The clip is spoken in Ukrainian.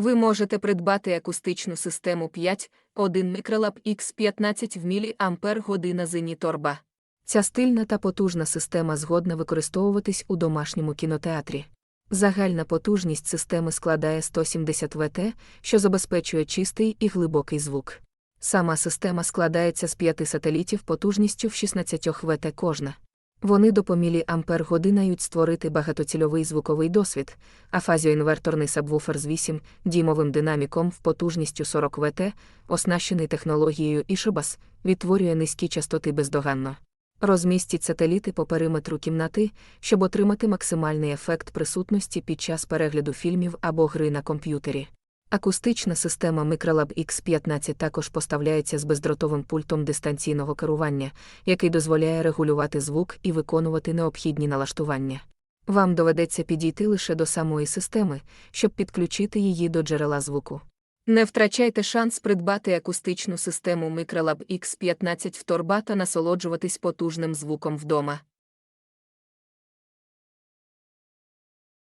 Ви можете придбати акустичну систему 5, 1 мікролаб X15 в мАч Зеніторба. Ця стильна та потужна система згодна використовуватись у домашньому кінотеатрі. Загальна потужність системи складає 170 Вт, що забезпечує чистий і глибокий звук. Сама система складається з п'яти сателітів потужністю в 16 Вт кожна. Вони допомілі ампер годинають створити багатоцільовий звуковий досвід, а фазіоінверторний сабвуфер з 8 дімовим динаміком в потужністю 40 Вт, оснащений технологією Ішобас, відтворює низькі частоти бездоганно. Розмістіть сателіти по периметру кімнати, щоб отримати максимальний ефект присутності під час перегляду фільмів або гри на комп'ютері. Акустична система Microlab X15 також поставляється з бездротовим пультом дистанційного керування, який дозволяє регулювати звук і виконувати необхідні налаштування. Вам доведеться підійти лише до самої системи, щоб підключити її до джерела звуку. Не втрачайте шанс придбати акустичну систему Microlab X15 в торба та насолоджуватись потужним звуком вдома.